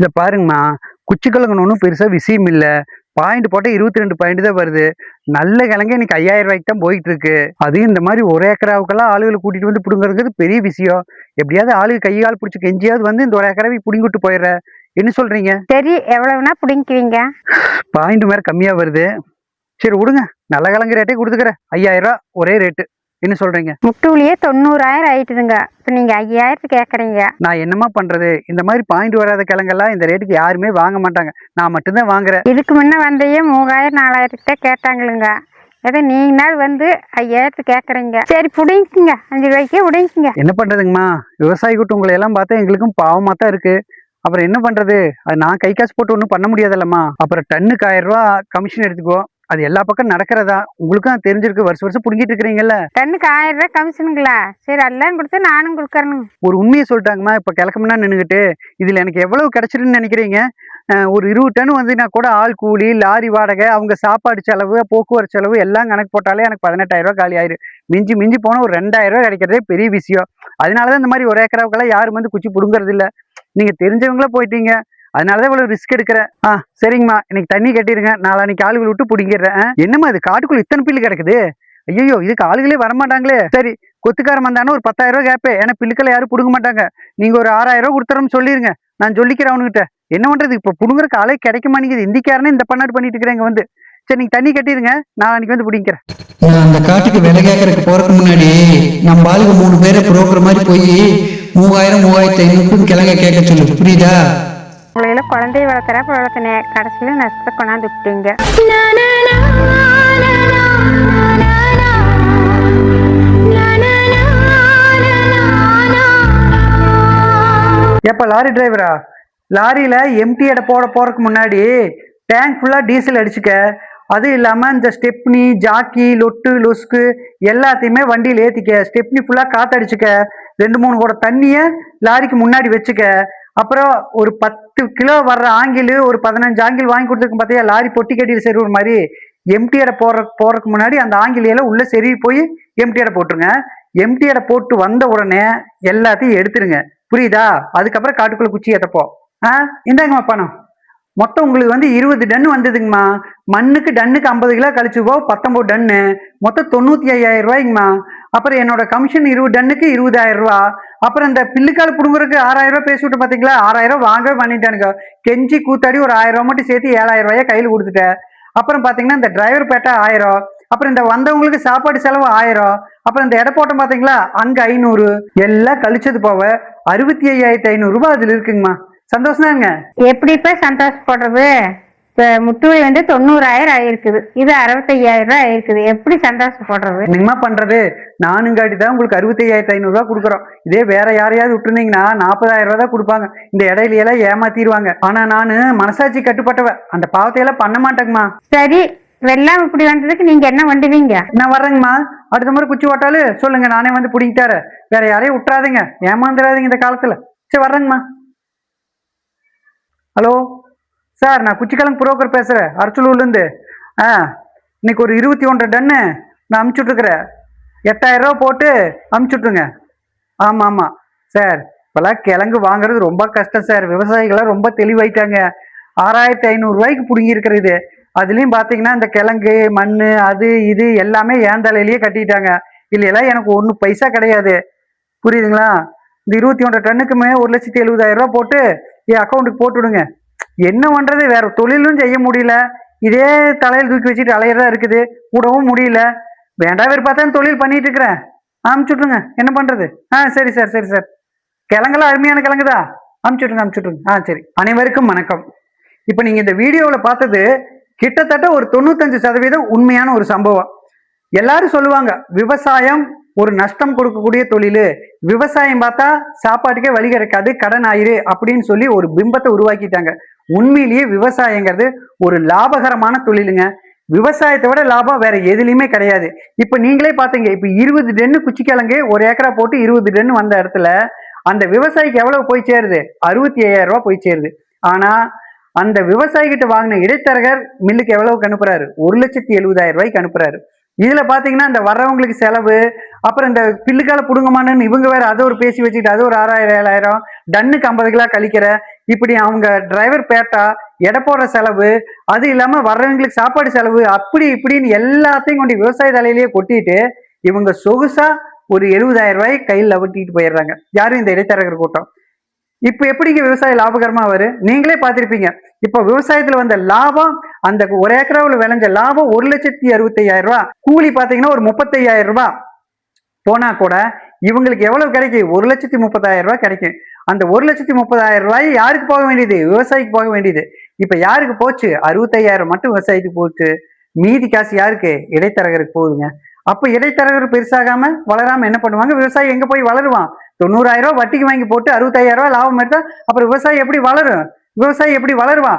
இதை பாருங்கம்மா. குச்சிக்கிழங்கு ஒன்றும் பெருசாக விஷயம் இல்லை. பாயிண்ட் போட்டால் இருபத்தி ரெண்டு பாயிண்ட் தான் வருது. நல்ல கிழங்கு இன்னைக்கு ஐயாயிரம் ரூபாய்க்கு தான் போயிட்டு இருக்கு அதுவும் இந்த மாதிரி ஒரு ஏக்கராவுக்கெல்லாம் ஆளுகளை கூட்டிட்டு வந்து பிடுங்கிறது பெரிய விஷயம். எப்படியாவது ஆளுங்க கை கால் பிடிச்சி கெஞ்சியாவது வந்து இந்த ஒரு ஏக்கராவை பிடுங்கிட்டு போயிடுற. என்ன சொல்றீங்க? சரி எவ்வளவுனா பிடிங்குவீங்க பாயிண்ட் மேலே கம்மியாக வருது. சரி விடுங்க. நல்ல கிழங்கு ரேட்டே கொடுத்துக்கிறேன். ஐயாயிரம் ரூபா ஒரே ரேட்டு என்ன சொல்றீங்க? முட்டுலியே தொண்ணூறாயிரம் ஆயிட்டுதுங்க. இப்போ நீங்கள் ஐயாயிரத்துக்கு கேட்குறீங்க நான் என்னம்மா பண்றது? இந்த மாதிரி பாயிண்ட் வராத கிழங்கெல்லாம் இந்த ரேட்டுக்கு யாருமே வாங்க மாட்டாங்க. நான் மட்டும்தான் வாங்குறேன். இதுக்கு முன்ன வந்தையே மூவாயிரம் நாலாயிரத்துக்கு தான் கேட்டாங்களுங்க. ஏதோ நீங்க நாள் வந்து ஐயாயிரத்துக்கு கேட்குறீங்க சரி பிடிங்கிங்க அஞ்சு ரூபாய்க்கே பிடிங்கிங்க என்ன பண்றதுங்கம்மா? விவசாயி கூட்டம் உங்களை எல்லாம் பார்த்தா எங்களுக்கும் பாவமா தான் இருக்கு. அப்புறம் என்ன பண்றது? அது நான் கை காசு போட்டு ஒன்றும் பண்ண முடியாதுல்லம்மா. அப்புறம் டன்னுக்கு ஆயிரம் ரூபா கமிஷன் எடுத்துக்கோ அது எல்லா பக்கம் நடக்கிறதா? உங்களுக்கும் தெரிஞ்சிருக்கு. வருஷம் வருஷம் பிடிங்கிட்டு இருக்கிறீங்கல்ல? டன்னுக்கு ஆயிரம் ரூபாய் கமிஷனுங்களா? சரி எல்லாம் கொடுத்து நானும் கொடுக்குறேனுங்க. ஒரு உண்மையை சொல்லிட்டாங்கம்மா இப்போ கிழக்கம்னா நின்றுக்கிட்டு இதில் எனக்கு எவ்வளவு கிடைச்சிருன்னு நினைக்கிறீங்க? ஒரு இருபது டன் வந்துனா கூட ஆள் கூலி லாரி வாடகை அவங்க சாப்பாடு செலவு போக்குவரத்து செலவு எல்லாம் கணக்கு போட்டாலே எனக்கு பதினெட்டாயிரம் ரூபாய் காலி ஆயிரும் மிஞ்சி மிஞ்சி போனால் ஒரு ரெண்டாயிரம் ரூபாய் கிடைக்கிறதே பெரிய விஷயம். அதனால தான் இந்த மாதிரி ஒரு ஏக்கராவுக்கெல்லாம் யாரும் வந்து குச்சி பிடுங்குறது இல்ல நீங்கள் தெரிஞ்சவங்களா போயிட்டீங்க. அதனால தான் இவ்வளோ ரிஸ்க் எடுக்கிறேன். ஆ சரிங்கம்மா. இன்னைக்கு தண்ணி கட்டிடுங்க. நாளான்னைக்கு ஆளுகள் விட்டு பிடிங்கிடுறேன். என்னம்மா இது? காட்டுக்குள்ள இத்தனை பில்லு கிடக்குது? ஐயோ இதுக்கு ஆளுகளே வரமாட்டாங்களே. சரி கொத்துக்காரன் வந்தானே ஒரு பத்தாயிரம் ரூபா கேட்பேன் ஏன்னா பில்லுக்களை யாரும் பிடுங்க மாட்டாங்க. நீங்க ஒரு ஆறாயிரம் ரூபா கொடுத்துறோம்னு சொல்லிருங்க. நான் சொல்லிக்கிறேன் அவனுகிட்ட. என்ன பண்றது? இப்போ புடுங்குற காலே கிடைக்க மாட்டேங்குது. இந்திக்காரனே இந்த பண்ணாடு பண்ணிட்டு இருக்கிறேங்க வந்து. சரி நீங்க தண்ணி கட்டிடுங்க. நான் அன்னைக்கு வந்து பிடிக்கிறேன். அந்த காட்டுக்கு விலை கேட்கறதுக்கு போறதுக்கு முன்னாடி நம்ம ஆளுக்கு மூணு பேரை புரோக்கர் மாதிரி போய் மூவாயிரம் மூவாயிரத்தி ஐநூறு கிழங்க கேட்க சொல்லு. புரியுதா? உங்களையில குழந்தைய வளர்த்துறப்ப வளர்த்தினேன் கடைசியில் நஷ்டத்தை கொண்டாந்து விட்டீங்க எப்ப லாரி டிரைவரா லாரியில எம்டி எடை போட போறதுக்கு முன்னாடி டேங்க் ஃபுல்லா டீசல் அடிச்சுக்க. அது இல்லாம இந்த ஸ்டெப்னி ஜாக்கி லொட்டு லொஸ்க்கு எல்லாத்தையுமே வண்டியில் ஏத்திக்க. ஸ்டெப்னி ஃபுல்லா காத்தடிச்சுக்க. ரெண்டு மூணு கூட தண்ணிய லாரிக்கு முன்னாடி வச்சுக்க. அப்புறம் ஒரு பத்து கிலோ வர்ற ஆங்கில் ஒரு பதினஞ்சு ஆங்கில் வாங்கி கொடுத்துருக்கு பார்த்தியா? லாரி பொட்டி கட்டியில் செருவுற மாதிரி எம்டி எடை போடுற போறதுக்கு முன்னாடி அந்த ஆங்கிலியெல்லாம் உள்ள செருவி போய் எம்டி போட்டுருங்க. எம்டி போட்டு வந்த உடனே எல்லாத்தையும் எடுத்துருங்க. புரியுதா? அதுக்கப்புறம் காட்டுக்குள்ள குச்சி ஏத்தப்போம் ஆ? இந்தாங்கம்மா பணம். மொத்தம் உங்களுக்கு வந்து இருபது டன் வந்ததுங்கம்மா. மண்ணுக்கு டன்னுக்கு ஐம்பது கிலோ கழிச்சு போ பத்தொம்பது டன்னு. மொத்தம் தொண்ணூற்றி ஐயாயிரம் ரூபாய்ங்கம்மா. அப்புறம் என்னோட கமிஷன் இருபது டன்னுக்கு இருபதாயிரம் ரூபா. அப்புறம் இந்த பில்லுக்கால் புடுங்குறதுக்கு ஆறாயிரம் ரூபா பேசி விட்டு பார்த்தீங்களா ஆறாயிரம் ரூபாய் வாங்கவே பண்ணிட்டானுங்க. கெஞ்சி கூத்தாடி ஒரு ஆயிரம் ரூபா மட்டும் சேர்த்து ஏழாயிரம் ரூபாயை கையில் கொடுத்துட்டேன். அப்புறம் பார்த்தீங்கன்னா இந்த டிரைவர் பேட்டா ஆயிரம். அப்புறம் இந்த வந்தவங்களுக்கு சாப்பாடு செலவு ஆயிரம். அப்புறம் இந்த இடம் போட்டோம் பார்த்தீங்களா அங்கே ஐநூறு. எல்லாம் கழிச்சது போக அறுபத்தி ஐயாயிரத்தி ஐநூறு ரூபாய் அதில் இருக்குங்கம்மா. சந்தோஷம் தாங்க எப்படி இப்போ சந்தோஷப்படுறது? இப்போ முட்டுவலி வந்து தொண்ணூறாயிரம் ஆயிருக்குது. இது அறுபத்தையாயிரம் ரூபாய் ஆயிருக்குது. எப்படி சந்தோஷப்படுறது? என்னம்மா பண்றது? நானும் காட்டி தான் உங்களுக்கு அறுபத்தி ஐயாயிரத்தி ஐநூறுரூவா கொடுக்குறோம். இதே வேற யாரையாவது விட்டுருந்தீங்கன்னா நாற்பதாயிரம் ரூபா தான் கொடுப்பாங்க. இந்த இடையில எல்லாம் ஏமாத்திடுவாங்க. ஆனா நான் மனசாட்சி கட்டுப்பட்டவ. அந்த பாவத்தை எல்லாம் பண்ண மாட்டேங்கம்மா. சரி வெள்ளம் இப்படி வந்ததுக்கு நீங்க என்ன பண்ணுவீங்க நான் வர்றேங்கம்மா? அடுத்த முறை குச்சி ஓட்டாலும் சொல்லுங்க நானே வந்து பிடிங்கிட்டு தரேன். வேற யாரையும் விட்டுறாதீங்க. ஏமாந்துடாதீங்க இந்த காலத்துல. சரி வர்றேங்கம்மா. ஹலோ? சார் நான் குச்சிக்கிழங்கு புரோக்கர் பேசுகிறேன் அரச்சலூர்லேருந்து. ஆ இன்னைக்கு ஒரு இருபத்தி ஒன்றரை டன்னு நான் அமுச்சுட்ருக்குறேன் எட்டாயிரம் ரூபா போட்டு அமுச்சுட்ருங்க ஆமாம் ஆமாம் சார் இப்போல்லாம் கிழங்கு வாங்குறது ரொம்ப கஷ்டம் சார். விவசாயிகள்லாம் ரொம்ப தெளிவாயிட்டாங்க. ஆறாயிரத்தி ஐநூறுரூவாய்க்கு பிடுங்கியிருக்கிறது அதுலேயும் பார்த்தீங்கன்னா இந்த கிழங்கு மண் அது இது எல்லாமே ஏன் தலையிலேயே கட்டிட்டாங்க. இல்லையெல்லாம் எனக்கு ஒன்றும் பைசா கிடையாது. புரியுதுங்களா? இந்த இருபத்தி ஒன்றரை டன்னுக்குமே ஒரு லட்சத்தி எழுபதாயிரம் ரூபா போட்டு என் அக்கௌண்ட்டுக்கு போட்டு விடுங்க என்ன பண்ணுறது வேற தொழிலும் செய்ய முடியல. இதே தலையில் தூக்கி வச்சுட்டு அலையிறதா இருக்குது. விடவும் முடியல. வேண்டாம் வேறு பார்த்தா தொழில் பண்ணிட்டு இருக்கிறேன். அமுச்சுட்ருங்க என்ன பண்ணுறது ஆ சரி சார் சரி சார். கிழங்கெல்லாம் அருமையான கிழங்குதா? அமுச்சுட்ருங்க அமுச்சுட்ருங்க ஆ சரி. அனைவருக்கும் வணக்கம். இப்போ நீங்கள் இந்த வீடியோவில் பார்த்தது கிட்டத்தட்ட ஒரு தொண்ணூத்தஞ்சு சதவீதம் உண்மையான ஒரு சம்பவம். எல்லாரும் சொல்லுவாங்க விவசாயம் ஒரு நஷ்டம் கொடுக்கக்கூடிய தொழில். விவசாயம் பார்த்தா சாப்பாட்டுக்கே வழி கிடைக்காது கடன் ஆயிரு அப்படின்னு சொல்லி ஒரு பிம்பத்தை உருவாக்கிட்டாங்க. உண்மையிலேயே விவசாயங்கிறது ஒரு லாபகரமான தொழிலுங்க. விவசாயத்தை விட லாபம் வேற எதுலையுமே கிடையாது. இப்போ நீங்களே பார்த்தீங்க இப்போ இருபது டென்னு குச்சிக்கிழங்கு ஒரு ஏக்கரா போட்டு இருபது டென்னு வந்த இடத்துல அந்த விவசாயிக்கு எவ்வளவு போய் சேருது? அறுபத்தி ஐயாயிரம் ரூபாய் போய் சேருது. ஆனா அந்த விவசாயிகிட்ட வாங்கின இடைத்தரகர் மில்லுக்கு எவ்வளவுக்கு அனுப்புறாரு ஒரு லட்சத்தி எழுபதாயிரம் ரூபாய்க்கு அனுப்புறாரு. இதுல பாத்தீங்கன்னா இந்த வர்றவங்களுக்கு செலவு அப்புறம் இந்த பில்லுக்கால புடுங்கமானன்னு இவங்க வேற அதை ஒரு பேசி வச்சுக்கிட்டு அது ஒரு ஆறாயிரம் ஏழாயிரம் டன்னுக்கு ஐம்பது கிலோ கழிக்கிற இப்படி அவங்க டிரைவர் பேட்டா எடை போடுற செலவு அது இல்லாமல் வர்றவங்களுக்கு சாப்பாடு செலவு அப்படி இப்படின்னு எல்லாத்தையும் கொண்டு விவசாய தலையிலேயே கொட்டிட்டு இவங்க சொகுசா ஒரு எழுபதாயிரம் ரூபாய் கையில் லவட்டிட்டு போயிடுறாங்க. யாரும் இந்த இடைத்தரகர் கூட்டம். இப்போ எப்படிங்க விவசாயம் லாபகரமா வரும் நீங்களே பார்த்துருப்பீங்க. இப்போ விவசாயத்துல வந்த லாபம் அந்த ஒரு ஏக்கராவில் விளைஞ்ச லாபம் ஒரு லட்சத்தி அறுபத்தையாயிரம் ரூபாய் கூலி பார்த்தீங்கன்னா ஒரு முப்பத்தையாயிரம் ரூபாய் போனா கூட இவங்களுக்கு எவ்வளவு கிடைக்கும்? ஒரு லட்சத்தி முப்பதாயிரம் ரூபாய் கிடைக்கும். அந்த ஒரு லட்சத்தி முப்பதாயிரம் ரூபாய் யாருக்கு போக வேண்டியது? விவசாயிக்கு போக வேண்டியது. இப்ப யாருக்கு போச்சு? அறுபத்தையாயிரம் மட்டும் விவசாயிக்கு போச்சு. மீதி காசு யாருக்கு? இடைத்தரகருக்கு போகுதுங்க. அப்ப இடைத்தரகர் பெருசாகாம வளராம என்ன பண்ணுவாங்க? விவசாயி எங்க போய் வளருவான்? தொண்ணூறாயிரம் ரூபாய் வட்டிக்கு வாங்கி போட்டு அறுபத்தாயிரம் ரூபாய் லாபம் எடுத்தா அப்புறம் விவசாயி எப்படி வளரும்? விவசாயி எப்படி வளருவான்?